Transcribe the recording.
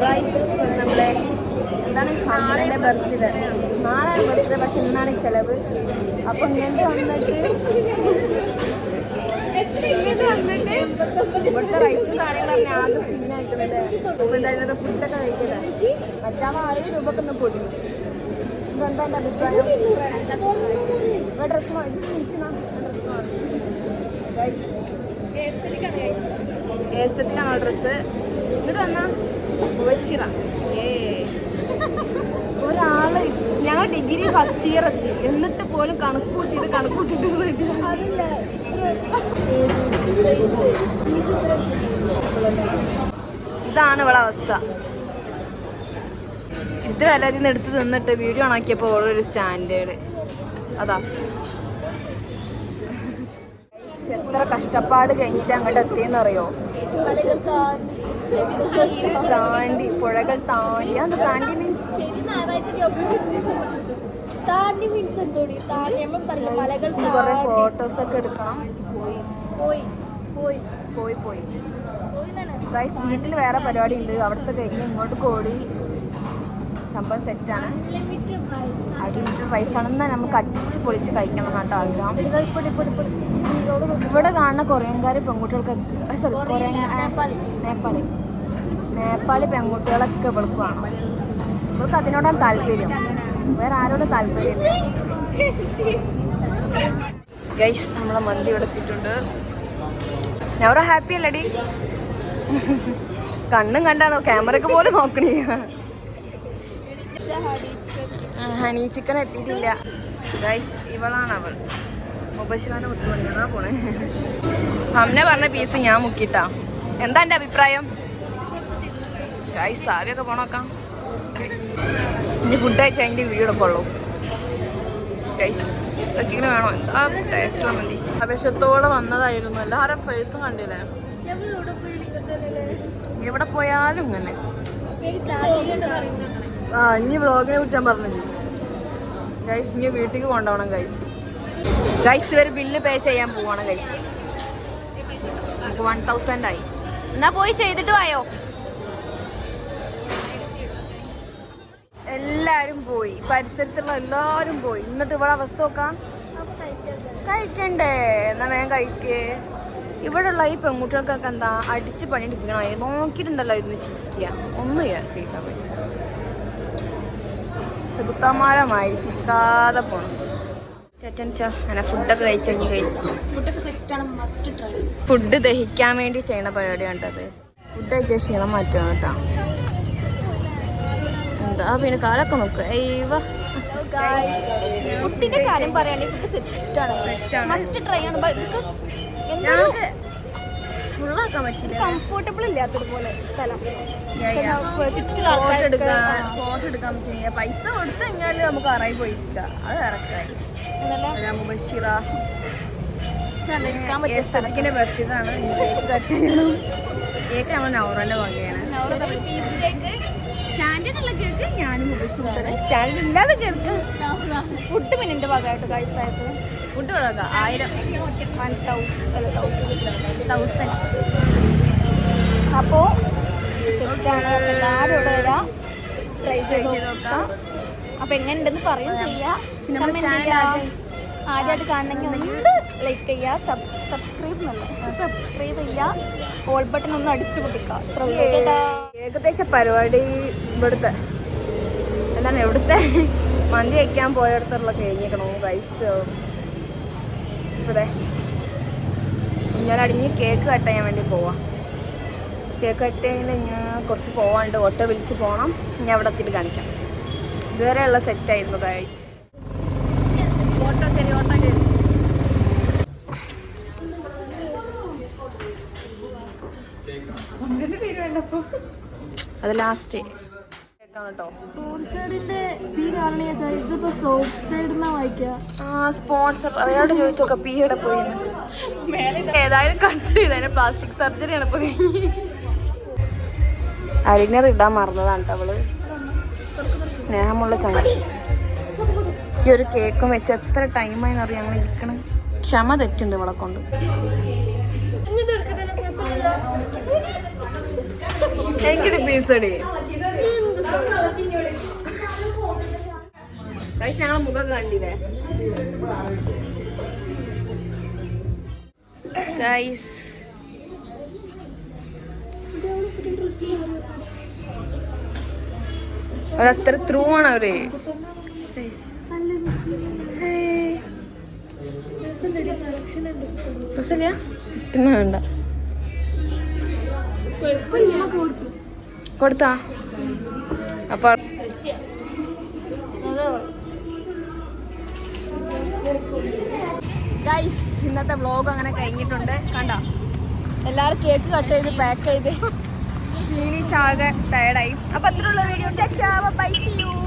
Guys നമ്മളെ എന്താണ് നാളെ ബർത്ത്ഡേ നാളെ ബർത്ത്ഡേ പക്ഷെ ഇന്നാണ് ചിലവ്. അപ്പൊ ഇങ്ങോട്ട് വന്നിട്ട് ഇവിടുത്തെ റൈറ്റും കാര്യങ്ങളൊക്കെ ആകെ സീനായിട്ട് എന്തായാലും ഫുഡൊക്കെ കഴിക്കുന്നത് മറ്റാകുമ്പോൾ ആയിരം രൂപക്കൊന്ന് പൊടി. ഇപ്പൊ എന്താ എന്റെ അഭിപ്രായം? ഡ്രസ്സ് വാങ്ങിച്ചു ഡ്രസ്സ് ഗൈസ് ഏസ്തത്തിനാണോ ഡ്രസ്സ് ഇങ്ങോട്ട് വന്നാ. ഒരാൾ ഞങ്ങൾ ഡിഗ്രി ഫസ്റ്റ് ഇയർ എത്തി. എന്നിട്ട് പോലും കണക്ക് കൂട്ടിയിട്ട് കണക്ക് കൂട്ടിയിട്ട് അതില്ല. ഇതാണ് ഇവിടെ അവസ്ഥ. ഇത് നിന്ന് എടുത്ത് നിന്നിട്ട് വീഡിയോ ആക്കിയപ്പോൾ ഒരു സ്റ്റാൻഡേർഡ്. അതാ. എത്ര കഷ്ടപ്പാട് കഴിഞ്ഞിട്ട് അങ്ങോട്ട് എത്തിയെന്ന് അറിയോ താണ്ടി പുഴകൾ താണ്ടി. അത് താണ്ടി മീൻസ് താണ്ടി മീൻസ് എന്തോടി? താണ്ടി നമ്മൾ പറയില്ല മലകൾ കുറെ ഫോട്ടോസ് ഒക്കെ എടുക്കണം. പോയി പോയി പോയി. പോയി ഗൈസ് വീട്ടിൽ വേറെ പരിപാടി ഉണ്ട്. അവിടുത്തെ കഴിഞ്ഞ് ഇങ്ങോട്ട് കോടി. സംഭവം സെറ്റാണ് അൺലിമിറ്റഡ് റൈസ് ആണെന്ന് നമുക്ക് അടിച്ച് പൊളിച്ച് കഴിക്കണം എന്നാട്ടോ ആഗ്രഹം. ഇവിടെ കാണുന്ന കൊറിയൻകാർ പെൺകുട്ടികൾക്ക് സോറി കൊറിയൻ നേപ്പാളി. നേപ്പാളി പെൺകുട്ടികളൊക്കെ ഇവൾക്ക് വേണം. ഇവൾക്ക് അതിനോടാണ് താല്പര്യം. വേറെ ആരോടും താല്പര്യമില്ല. ഗൈസ് നമ്മളെ മന്തി ഇവിടെ എത്തിയിട്ടുണ്ട്. ഞാൻ ഹാപ്പി അല്ലടി. കണ്ണും കണ്ടാണോ? ക്യാമറയ്ക്ക് പോലും നോക്കണേ ഹണി ചിക്കൻ എത്തിയിട്ടില്ല. ഇവളാണ് അവൾ പോണേ? അമ്മനെ പറഞ്ഞ പീസ് ഞാൻ മുക്കിട്ടാ. എന്താ എന്റെ അഭിപ്രായം? ഗൈസ് സാവിയൊക്കെ പോണോക്കാം. ഇനി ഫുഡ് അയച്ചാ എടുക്കുള്ളൂ. ഗൈസ് ഇങ്ങനെ വേണോ? എന്താ ടേസ്റ്റുള്ള മതി അപേക്ഷത്തോടെ വന്നതായിരുന്നു. എല്ലാവരും ഫേസും കണ്ടില്ലേ? എവിടെ പോയാലും ഇങ്ങനെ. ഇവർ ബില്ല് പേ ചെയ്യാൻ പോയി ചെയ്തിട്ട് എല്ലാരും പോയി. പരിസരത്തുള്ള എല്ലാരും പോയി. എന്നിട്ട് ഇവിടെ അവസ്ഥ നോക്കാം. കഴിക്കണ്ടേ? എന്നാ വേഗം കഴിക്കേ. ഉള്ള ഈ പെൺകുട്ടികൾക്കൊക്കെ എന്താ അടിച്ച് പണിയെടുപ്പിക്കണോ? നോക്കിയിട്ടുണ്ടല്ലോ ഇന്ന് ചിരിക്കുക. ഒന്നും ചെയ്യാൻ പറ്റും സുഹൃത്തന്മാരമായി ചിക്കാതെ പോണം. ഫുഡൊക്കെ കഴിച്ചു കഴിഞ്ഞ് കഴിച്ചു സെറ്റാണ് മസ്റ്റ് ട്രൈ. ഫുഡ് ദഹിക്കാൻ വേണ്ടി ചെയ്യണ പരിപാടിയാണ് കേട്ടത് ഫുഡ് കഴിച്ച ക്ഷീണം മാറ്റണം കേട്ടോ. എന്താ പിന്നെ കാലൊക്കെ നോക്കുക ഏവ ഫുഡിന്റെ കാര്യം പറയുകയാണെങ്കിൽ ഫുഡ് സെറ്റാണ്. മസ്റ്റ് ട്രൈ ആണ്. ഫുള്ളാക്കാൻ പറ്റില്ല. കംഫർട്ടബിൾ ഇല്ലാത്തതുപോലെ സ്ഥലം. ചുറ്റുള്ള ഫോട്ടോ എടുക്കാൻ ഫോട്ടോ എടുക്കാൻ പറ്റില്ല. പൈസ കൊടുത്തു കഴിഞ്ഞാൽ നമുക്ക് അറയി പോയിരിക്കുക അത് ഇറക്കായി സ്ഥലം. സ്ഥലത്തിന്റെ ബർത്ത്ഡേയാണ് കേക്ക് കട്ട് ചെയ്യണം. കേക്ക് നമ്മൾ നൗറന്റെ വകയാണ് സ്റ്റാൻഡേർഡ് ഉള്ള കേക്ക് ഞാനും സ്റ്റാൻഡേർഡ് ഇല്ലാതെ ഫുഡ് പിന്നെ എന്റെ ഭാഗമായിട്ട് കഴിച്ചായത് ഫുഡ് ആയിരം. വൺ തൗസൻഡ് തൗസൻഡ് അപ്പോൾ സെറ്റാണ് എല്ലാവരും ഇവിടെ വരാം. ട്രൈ ചെയ്ത് നോക്കാം. എങ്ങനെയുണ്ടെന്ന് പറയും ചെയ്യാം. ആദ്യമായിട്ട് കാണണമെങ്കിൽ ഒന്ന് ലൈക്ക് ചെയ്യുക സബ് സബ്സ്ക്രൈബ് സബ്സ്ക്രൈബ് ചെയ്യുക ഓൾ ബട്ടൺ ഒന്ന് അടിച്ചു കേട്ടോ. ഏകദേശം പരിപാടി ഇവിടുത്തെ. എന്താണ് എവിടുത്തെ മന്തി വയ്ക്കാൻ പോയടത്തുള്ള കഴിഞ്ഞേക്കണോ കഴിച്ചോ ഇവിടെ ഞാൻ അടിഞ്ഞ് കേക്ക് കട്ട് ചെയ്യാൻ വേണ്ടി പോവാം. കേക്ക് കട്ട് ചെയ്യുന്ന ഞാൻ കുറച്ച് പോവാണ്ട് ഓട്ടോ വിളിച്ച് പോകണം ഞാൻ അവിടെ എത്തിയിട്ട് കാണിക്കാം. ഇതുവരെയുള്ള സെറ്റായിരുന്നു കഴിച്ച് വായിക്കുക ലാസ്റ്റ് സ്പോൺസർ അയാളോട് ചോദിച്ചോക്കെ പി ഇവിടെ പോയി? ഏതായാലും കണ്ടു. ഇതന്നെ പ്ലാസ്റ്റിക് സർജറിയാണ് ഇപ്പൊ അരിനർ ഇടാൻ മറന്നതാണ് അവൾ. സ്നേഹമുള്ള സംഗതി. ഈ ഒരു കേക്കും വെച്ച് എത്ര ടൈമായി അറിയാം ഞങ്ങൾ ഇരിക്കണം. ക്ഷമ തെറ്റുണ്ട് ഇവളെ കൊണ്ട്. എനിക്കൊരു പീസ് അടി ഞങ്ങളെ മുഖം കണ്ടില്ലേ? ഗൈസ് അവരത്ര ത്രൂ ആണ് അവർ. വേണ്ട. കൊടുത്താ. അപ്പൊ ഇന്നത്തെ വ്ലോഗ് അങ്ങനെ കഴിഞ്ഞിട്ടുണ്ട്. കണ്ടോ? എല്ലാവരും കേക്ക് കട്ട് ചെയ്ത് പാക്ക് ചെയ്ത്. ക്ഷീണിച്ചാകെ ടയർഡായി അപ്പൊ അത്രയുള്ള വീഡിയോ ബൈ സി യു